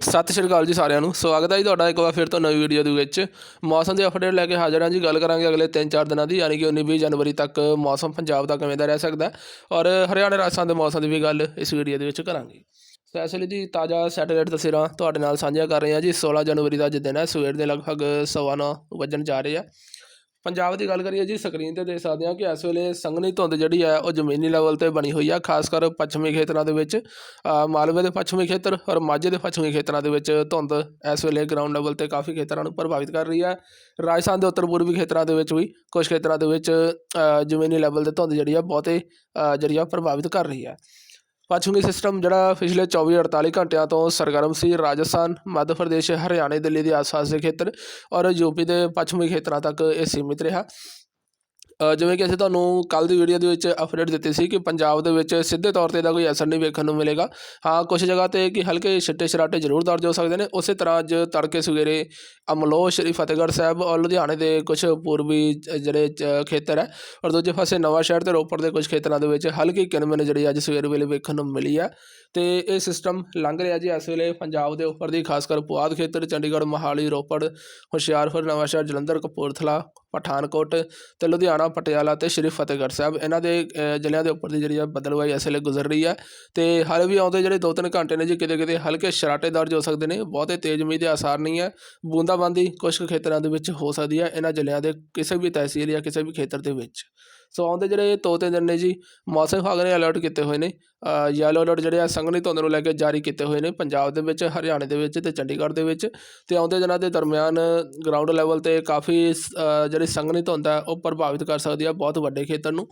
ਸਤਿ ਸ਼੍ਰੀ ਅਕਾਲ ਜੀ ਸਾਰਿਆਂ ਨੂੰ। ਸਵਾਗਤ ਹੈ ਜੀ ਤੁਹਾਡਾ ਇੱਕ ਵਾਰ ਫਿਰ ਤੋਂ ਨਵੀਂ ਵੀਡੀਓ ਦੇ ਵਿੱਚ। ਮੌਸਮ ਦੇ ਅਪਡੇਟ ਲੈ ਕੇ ਹਾਜ਼ਰ ਹਾਂ ਜੀ। ਗੱਲ ਕਰਾਂਗੇ ਅਗਲੇ 3-4 ਦਿਨਾਂ ਦੀ, ਯਾਨੀ ਕਿ 19-20 ਜਨਵਰੀ ਤੱਕ ਮੌਸਮ ਪੰਜਾਬ ਦਾ ਕਿਵੇਂ ਦਾ ਰਹਿ ਸਕਦਾ ਔਰ ਹਰਿਆਣਾ ਰਾਜਸਥਾਨ ਦੇ ਮੌਸਮ ਦੀ ਵੀ ਗੱਲ ਇਸ ਵੀਡੀਓ ਦੇ ਵਿੱਚ ਕਰਾਂਗੇ। ਸਪੈਸ਼ਲੀ ਜੀ ਤਾਜ਼ਾ ਸੈਟੇਲਾਈਟ ਤਸਵੀਰਾਂ ਤੁਹਾਡੇ ਨਾਲ ਸਾਂਝੀਆਂ ਕਰ ਰਹੇ ਹਾਂ ਜੀ। 16 ਜਨਵਰੀ ਦਾ ਅੱਜ ਦਿਨ ਹੈ। ਸਵੇਰ ਦੇ ਲਗਭਗ ਸਵਾ ਨੌ ਵੱਜਣ ਜਾ ਰਹੇ ਆ। ਪੰਜਾਬ ਦੀ ਗੱਲ ਕਰੀਏ ਜੀ ਸਕਰੀਨ ਤੇ ਦੇਖ ਸਕਦੇ ਹਾਂ ਕਿ ਇਸ ਵੇਲੇ ਸੰਘਣੀ ਧੁੰਦ ਜਿਹੜੀ ਹੈ, ਉਹ ਜ਼ਮੀਨੀ ਲੈਵਲ ਤੇ ਬਣੀ ਹੋਈ ਆ, ਖਾਸ ਕਰ ਪੱਛਮੀ ਖੇਤਰਾਂ ਦੇ ਵਿੱਚ। ਮਾਲਵੇ ਦੇ ਪੱਛਮੀ ਖੇਤਰ ਔਰ ਮਾਝੇ ਦੇ ਪੱਛਮੀ ਖੇਤਰਾਂ ਦੇ ਵਿੱਚ ਧੁੰਦ ਇਸ ਵੇਲੇ ਗਰਾਊਂਡ ਲੈਵਲ ਤੇ ਕਾਫੀ ਖੇਤਰਾਂ ਨੂੰ ਪ੍ਰਭਾਵਿਤ ਕਰ ਰਹੀ ਹੈ। ਰਾਜਸਥਾਨ ਦੇ ਉੱਤਰ ਪੂਰਬੀ ਖੇਤਰਾਂ ਦੇ ਵਿੱਚ ਵੀ ਕੁਝ ਖੇਤਰਾਂ ਦੇ ਵਿੱਚ ਜ਼ਮੀਨੀ ਲੈਵਲ ਤੇ ਧੁੰਦ ਜਿਹੜੀ ਆ, ਬਹੁਤੇ ਜਿਹੜੀ ਆ ਪ੍ਰਭਾਵਿਤ ਕਰ ਰਹੀ ਹੈ। ਪੱਛਮੀ ਸਿਸਟਮ ਜਿਹੜਾ ਪਿਛਲੇ 24-48 ਘੰਟਿਆਂ ਤੋਂ ਸਰਗਰਮ ਸੀ ਰਾਜਸਥਾਨ, ਮੱਧ ਪ੍ਰਦੇਸ਼, ਹਰਿਆਣੇ, ਦਿੱਲੀ ਦੇ ਆਸ-ਪਾਸ ਦੇ ਖੇਤਰ ਔਰ ਯੂਪੀ ਦੇ ਪੱਛਮੀ ਖੇਤਰਾਂ ਤੱਕ ਇਹ ਸੀਮਿਤ ਰਿਹਾ। ਜਿਵੇਂ ਕਿ ਅਸੀਂ ਤੁਹਾਨੂੰ ਕੱਲ ਦੀ ਵੀਡੀਓ ਦੇ ਵਿੱਚ ਅਪਡੇਟ ਦਿੱਤੀ ਸੀ ਕਿ ਪੰਜਾਬ ਦੇ ਵਿੱਚ ਸਿੱਧੇ ਤੌਰ ਤੇ ਇਹਦਾ ਕੋਈ ਅਸਰ ਨਹੀਂ ਵੇਖਣ ਨੂੰ ਮਿਲੇਗਾ। ਹਾਂ ਕੁਝ ਜਗ੍ਹਾ ਤੇ ਕਿ ਹਲਕੇ ਛਿੱਟੇ ਛਰਾਟੇ ਜ਼ਰੂਰ ਦਰਜ ਹੋ ਸਕਦੇ ਨੇ। ਉਸੇ ਤਰ੍ਹਾਂ ਅੱਜ ਤੜਕੇ ਸਵੇਰੇ ਅਮਲੋਹ ਸ਼੍ਰੀ ਫਤਿਹਗੜ੍ਹ ਸਾਹਿਬ ਔਰ ਲੁਧਿਆਣੇ ਦੇ ਕੁਝ ਪੂਰਬੀ ਜਿਹੜੇ ਚ- ਖੇਤਰ ਹੈ ਔਰ ਦੂਜੇ ਪਾਸੇ ਨਵਾਂ ਸ਼ਹਿਰ ਤੇ ਰੋਪੜ ਦੇ ਕੁਝ ਖੇਤਰਾਂ ਦੇ ਵਿੱਚ ਹਲਕੀ ਕਿਣਮਿਣ ਜਿਹੜੀ ਅੱਜ ਸਵੇਰ ਵੇਲੇ ਵੇਖਣ ਨੂੰ ਮਿਲੀ ਹੈ। ਤੇ ਇਹ ਸਿਸਟਮ ਲੰਘ ਰਿਹਾ ਜੀ ਇਸ ਵੇਲੇ ਪੰਜਾਬ ਦੇ ਉੱਪਰ ਦੀ, ਖਾਸ ਕਰ ਪੁਆਧ ਖੇਤਰ, ਚੰਡੀਗੜ੍ਹ, ਮੋਹਾਲੀ, ਰੋਪੜ, ਹੁਸ਼ਿਆਰਪੁਰ, ਨਵਾਂਸ਼ਹਿਰ, ਜਲੰਧਰ, ਕਪੂਰਥਲਾ ਪਠਾਨਕੋਟ ਅਤੇ ਲੁਧਿਆਣਾ, ਪਟਿਆਲਾ ਅਤੇ ਸ਼੍ਰੀ ਫਤਿਹਗੜ੍ਹ ਸਾਹਿਬ। ਇਹਨਾਂ ਦੇ ਜ਼ਿਲ੍ਹਿਆਂ ਦੇ ਉੱਪਰ ਦੀ ਜਿਹੜੀ ਆ ਬਦਲਵਾਈ ਇਸ ਵੇਲੇ ਗੁਜ਼ਰ ਰਹੀ ਹੈ ਅਤੇ ਹਾਲੇ ਵੀ ਆਉਂਦੇ ਜਿਹੜੇ 2-3 ਘੰਟੇ ਨੇ ਜੀ ਕਿਤੇ ਕਿਤੇ ਹਲਕੇ ਸ਼ਰਾਟੇ ਦਰਜ ਹੋ ਸਕਦੇ ਨੇ, ਬਹੁਤੇ ਤੇਜ਼ ਮੀਂਹ ਦੇ ਆਸਾਰ ਨਹੀਂ ਹੈ ਬੂੰਦਾਬਾਂਦੀ ਕੁਝ ਕੁ ਖੇਤਰਾਂ ਦੇ ਵਿੱਚ ਹੋ ਸਕਦੀ ਹੈ ਇਹਨਾਂ ਜ਼ਿਲ੍ਹਿਆਂ ਦੇ ਕਿਸੇ ਵੀ ਤਹਿਸੀਲ ਜਾਂ ਕਿਸੇ ਵੀ ਖੇਤਰ ਦੇ ਵਿੱਚ। ਸੋ ਆਉਂਦੇ ਜਿਹੜੇ ਦੋ ਤਿੰਨ ਦਿਨ ਨੇ ਜੀ, ਮੌਸਮ ਵਿਭਾਗ ਨੇ ਅਲਰਟ ਕੀਤੇ ਹੋਏ ਨੇ। ਯੈਲੋ ਅਲਰਟ ਜਿਹੜੇ ਆ ਸੰਘਣੀ ਧੁੰਦ ਨੂੰ ਲੈ ਕੇ ਜਾਰੀ ਕੀਤੇ ਹੋਏ ਨੇ ਪੰਜਾਬ ਦੇ ਵਿੱਚ, ਹਰਿਆਣੇ ਦੇ ਵਿੱਚ ਤੇ ਚੰਡੀਗੜ੍ਹ ਦੇ ਵਿੱਚ। ਤੇ ਆਉਂਦੇ ਦਿਨਾਂ ਦੇ ਦਰਮਿਆਨ ਗਰਾਊਂਡ ਲੈਵਲ ਤੇ ਕਾਫੀ ਜਿਹੜੀ ਸੰਘਣੀ ਧੁੰਦ ਹੈ ਉਹ ਪ੍ਰਭਾਵਿਤ ਕਰ ਸਕਦੀ ਹੈ ਬਹੁਤ ਵੱਡੇ ਖੇਤਰ ਨੂੰ।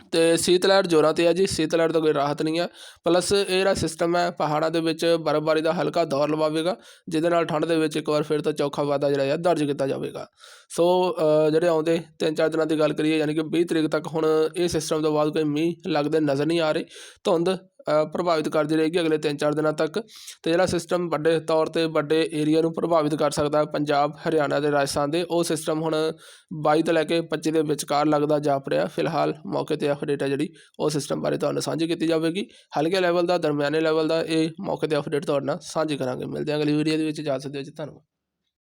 ਅਤੇ ਸੀਤ ਲਹਿਰ ਜ਼ੋਰਾਂ ਤੇ ਹੈ ਜੀ, ਸੀਤ ਲਹਿਰ ਤੋਂ ਕੋਈ ਰਾਹਤ ਨਹੀਂ ਹੈ ਪਲੱਸ ਇਹ ਜਿਹੜਾ ਸਿਸਟਮ ਹੈ, ਪਹਾੜਾਂ ਦੇ ਵਿੱਚ ਬਰਫ਼ਬਾਰੀ ਦਾ ਹਲਕਾ ਦੌਰ ਲਵਾਵੇਗਾ, ਜਿਹਦੇ ਨਾਲ ਠੰਡ ਦੇ ਵਿੱਚ ਇੱਕ ਵਾਰ ਫਿਰ ਤੋਂ ਚੌਖਾ ਵਾਧਾ ਜਿਹੜਾ ਹੈ ਦਰਜ ਕੀਤਾ ਜਾਵੇਗਾ। ਸੋ ਜਿਹੜੇ ਆਉਂਦੇ ਤਿੰਨ ਚਾਰ ਦਿਨਾਂ ਦੀ ਗੱਲ ਕਰੀਏ, ਯਾਨੀ ਕਿ 20 ਤਰੀਕ ਤੱਕ ਹੁਣ ਇਹ ਸਿਸਟਮ ਤੋਂ ਬਾਅਦ ਕੋਈ ਮੀਂਹ ਲੱਗਦੇ ਨਜ਼ਰ ਨਹੀਂ ਆ ਰਹੇ। ਧੁੰਦ ਪ੍ਰਭਾਵਿਤ ਕਰਦੀ ਰਹੇਗੀ ਅਗਲੇ ਤਿੰਨ ਚਾਰ ਦਿਨਾਂ ਤੱਕ। ਤੇ ਜਿਹੜਾ ਸਿਸਟਮ ਵੱਡੇ ਤੌਰ ਤੇ ਵੱਡੇ ਏਰੀਆ ਨੂੰ ਪ੍ਰਭਾਵਿਤ ਕਰ ਸਕਦਾ ਹੈ ਪੰਜਾਬ, ਹਰਿਆਣਾ ਤੇ ਰਾਜਸਥਾਨ ਦੇ, ਉਹ ਸਿਸਟਮ ਹੁਣ 22 ਤੋਂ ਲੈ ਕੇ 25 ਦੇ ਵਿਚਕਾਰ ਲੱਗਦਾ ਜਾਪ ਰਿਹਾ। ਫਿਲਹਾਲ ਮੌਕੇ ਤੇ ਅਪਡੇਟ ਹੈ ਜਿਹੜੀ, ਉਹ ਸਿਸਟਮ ਬਾਰੇ ਤੁਹਾਨੂੰ ਸਾਂਝੀ ਕੀਤੀ ਜਾਵੇਗੀ। ਹਲਕੇ ਲੈਵਲ ਦਾ, ਦਰਮਿਆਨੇ ਲੈਵਲ ਦਾ, ਇਹ ਮੌਕੇ ਤੇ ਅਪਡੇਟ ਤੁਹਾਡੇ ਨਾਲ ਸਾਂਝੀ ਕਰਾਂਗੇ। ਮਿਲਦੇ ਹਾਂ ਅਗਲੀ ਵੀਡੀਓ ਦੇ ਵਿੱਚ, ਜਾ ਸਕਦੇ ਹੋ ਜੀ। ਧੰਨਵਾਦ।